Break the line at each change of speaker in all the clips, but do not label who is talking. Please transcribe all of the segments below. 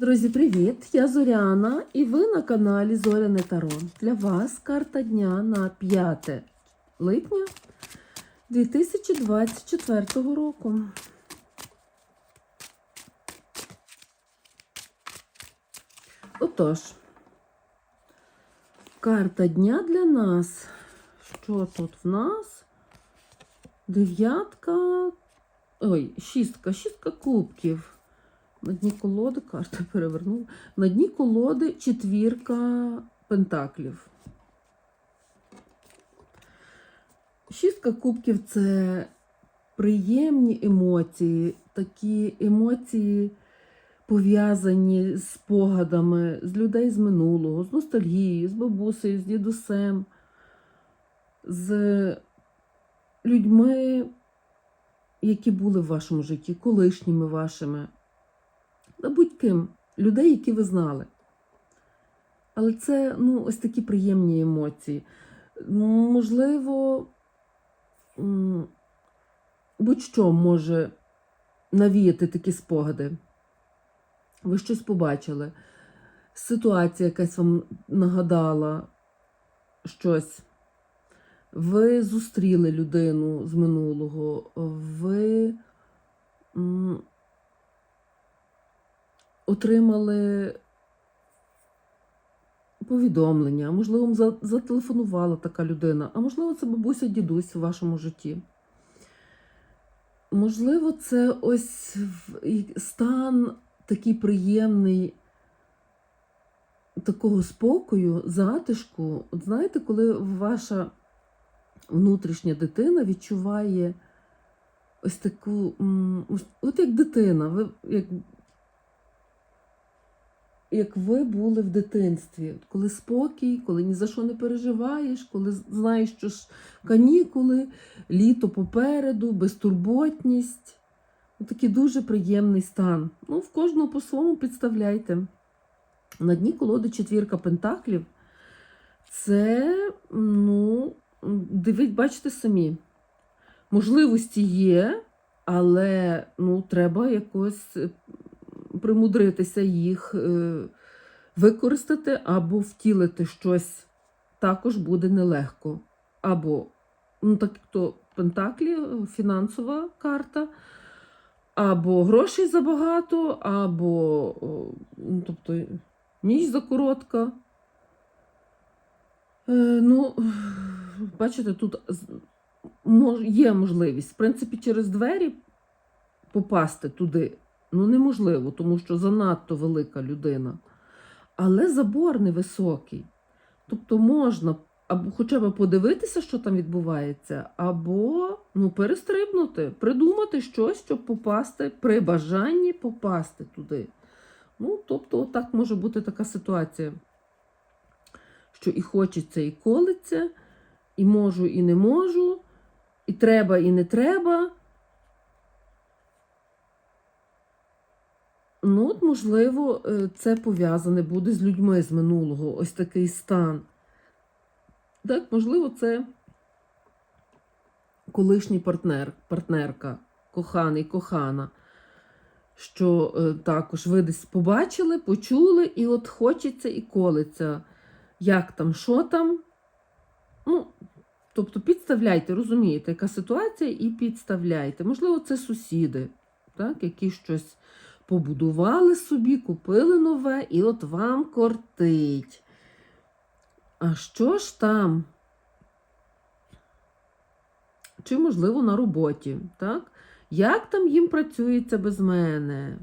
Друзі, привіт! Я Зоряна і ви на каналі Зоряне Таро. Для вас карта дня на 5 липня 2024 року. Отож, карта дня для нас. Що тут в нас? Дев'ятка. Ой, шістка, шістка кубків. На дні колоди карта перевернула. На дні колоди четвірка пентаклів. Шістка кубків це приємні емоції, такі емоції пов'язані з спогадами, з людей з минулого, з ностальгією, з бабусею, з дідусем, з людьми, які були в вашому житті, колишніми вашими будь-ким, людей, які ви знали. Але це ну, ось такі приємні емоції. Можливо, будь-що може навіяти такі спогади. Ви щось побачили. Ситуація якась вам нагадала щось. Ви зустріли людину з минулого, ви. Отримали повідомлення, можливо, зателефонувала така людина, а можливо, це бабуся дідусь в вашому житті. Можливо, це ось стан такий приємний такого спокою, затишку. От знаєте, коли ваша внутрішня дитина відчуває ось таку, от як дитина, ви як як ви були в дитинстві, коли спокій, коли ні за що не переживаєш, коли знаєш, що ж канікули, літо попереду, безтурботність. Такий дуже приємний стан. Ну, в кожного по-своєму підставляйте. На дні колоди четвірка пентаклів. Це, ну, дивіть, бачите самі. Можливості є, але ну, треба якось примудритися їх е, використати або втілити щось також буде нелегко. Або, ну так то Пентаклі, фінансова карта, або грошей забагато, або ну, тобто, ніч закоротка. Е, ну, бачите, тут є можливість, в принципі, через двері попасти туди ну неможливо, тому що занадто велика людина. Але забор невисокий. Тобто можна або хоча б подивитися, що там відбувається, або ну, перестрибнути, придумати щось, щоб попасти при бажанні попасти туди. Ну, тобто, так може бути така ситуація, що і хочеться, і колиться, і можу, і не можу, і треба, і не треба. От, можливо, е, це пов'язане буде з людьми з минулого, ось такий стан. Так, можливо, це колишній партнер, партнерка, коханий, кохана, що е, також ви десь побачили, почули, і от хочеться і колиться. Як там, що там? Ну, тобто підставляйте, розумієте, яка ситуація, і підставляйте. Можливо, це сусіди, так, які щось побудували собі, купили нове, і от вам кортить. А що ж там? Чи, можливо, на роботі, так? Як там їм працюється без мене?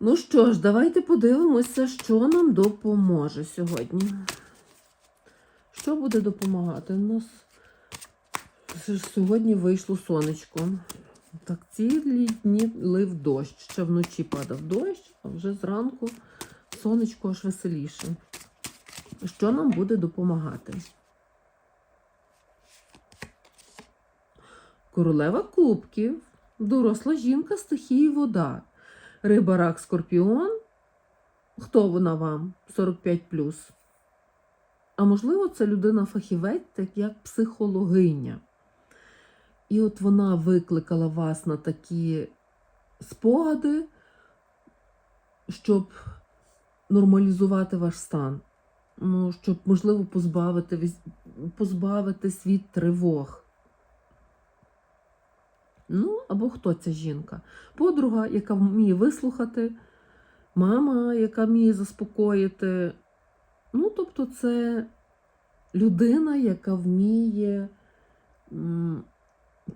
Ну що ж, давайте подивимося, що нам допоможе сьогодні. Що буде допомагати? У нас сьогодні вийшло сонечко. Так, цілі дні лив дощ. Ще вночі падав дощ, а вже зранку сонечко аж веселіше. Що нам буде допомагати? Королева кубків, доросла жінка стихії вода, риба, рак, скорпіон. Хто вона вам? 45 А можливо, це людина-фахівець, так як психологиня. І от вона викликала вас на такі спогади, щоб нормалізувати ваш стан. Ну, щоб, можливо, позбавити, позбавитись від тривог. Ну, або хто ця жінка? Подруга, яка вміє вислухати, мама, яка вміє заспокоїти. Ну, тобто, це людина, яка вміє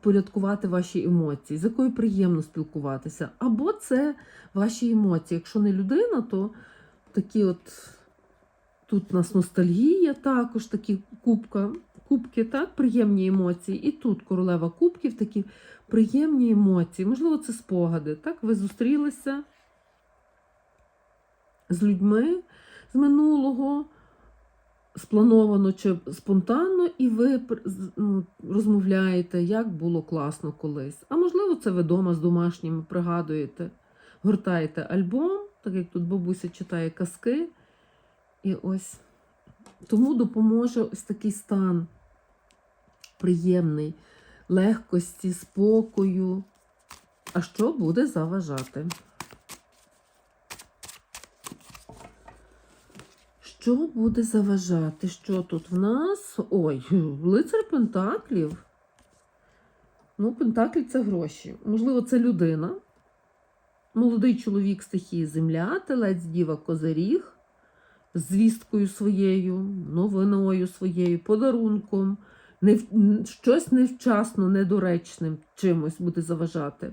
порядкувати ваші емоції, з якою приємно спілкуватися. Або це ваші емоції. Якщо не людина, то такі от тут у нас ностальгія, також такі кубка, кубки, так, приємні емоції. І тут королева кубків, такі приємні емоції. Можливо, це спогади. Так, ви зустрілися з людьми з минулого, сплановано чи спонтанно, і ви ну, розмовляєте, як було класно колись. А можливо, це ви вдома з домашніми пригадуєте, гортаєте альбом, так як тут бабуся читає казки. І ось тому допоможе ось такий стан приємний, легкості, спокою. А що буде заважати? Що буде заважати? Що тут в нас? Ой, лицар Пентаклів. Ну, Пентаклі це гроші. Можливо, це людина. Молодий чоловік стихії Земля, телець Діва Козиріг з звісткою своєю, новиною своєю, подарунком, не, щось невчасно, недоречним чимось буде заважати.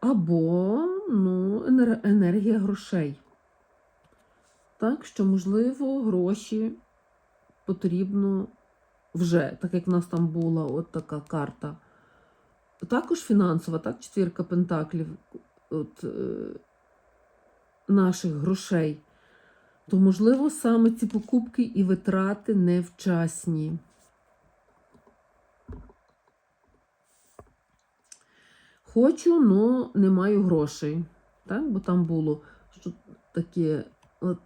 Або ну, енергія грошей. Так що, можливо, гроші потрібно вже, так як в нас там була от така карта. Також фінансова, так, четвірка пентаклів от, е, наших грошей. То, можливо, саме ці покупки і витрати невчасні. Хочу, но не маю грошей. Так? Бо там було що таке от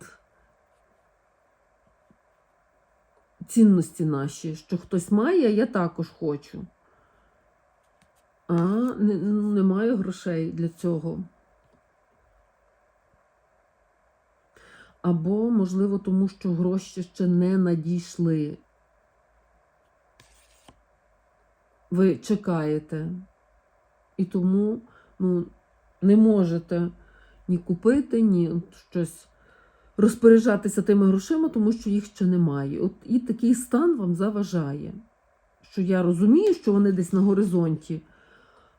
цінності наші, що хтось має, а я також хочу. А не, не маю грошей для цього. Або, можливо, тому що гроші ще не надійшли. Ви чекаєте. І тому ну, не можете ні купити, ні щось розпоряджатися тими грошима, тому що їх ще немає. От і такий стан вам заважає. Що я розумію, що вони десь на горизонті,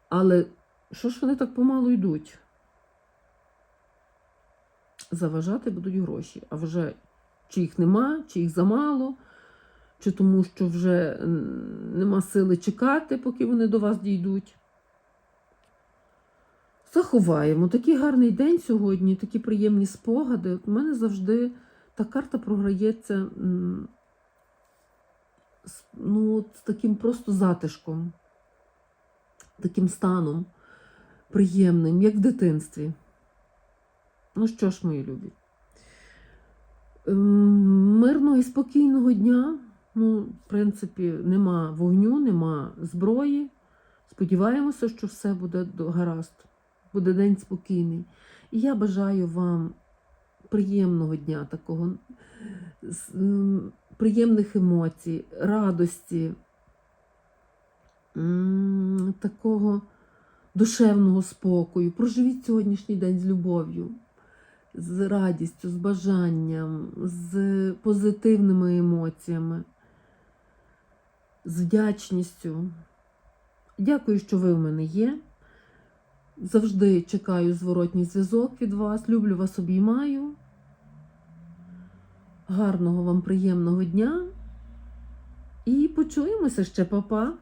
але що ж вони так помалу йдуть? Заважати будуть гроші. А вже чи їх нема, чи їх замало, чи тому, що вже нема сили чекати, поки вони до вас дійдуть. Заховаємо. Такий гарний день сьогодні, такі приємні спогади. У мене завжди та карта програється ну, з таким просто затишком, таким станом приємним, як в дитинстві. Ну що ж, мої любі. Ем, Мирного і спокійного дня. Ну, в принципі, нема вогню, нема зброї. Сподіваємося, що все буде гаразд. Буде день спокійний. І я бажаю вам приємного дня, такого приємних емоцій, радості, такого душевного спокою. Проживіть сьогоднішній день з любов'ю, з радістю, з бажанням, з позитивними емоціями, з вдячністю. Дякую, що ви в мене є. Завжди чекаю зворотній зв'язок від вас. Люблю вас, обіймаю. Гарного вам приємного дня. І почуємося ще, папа.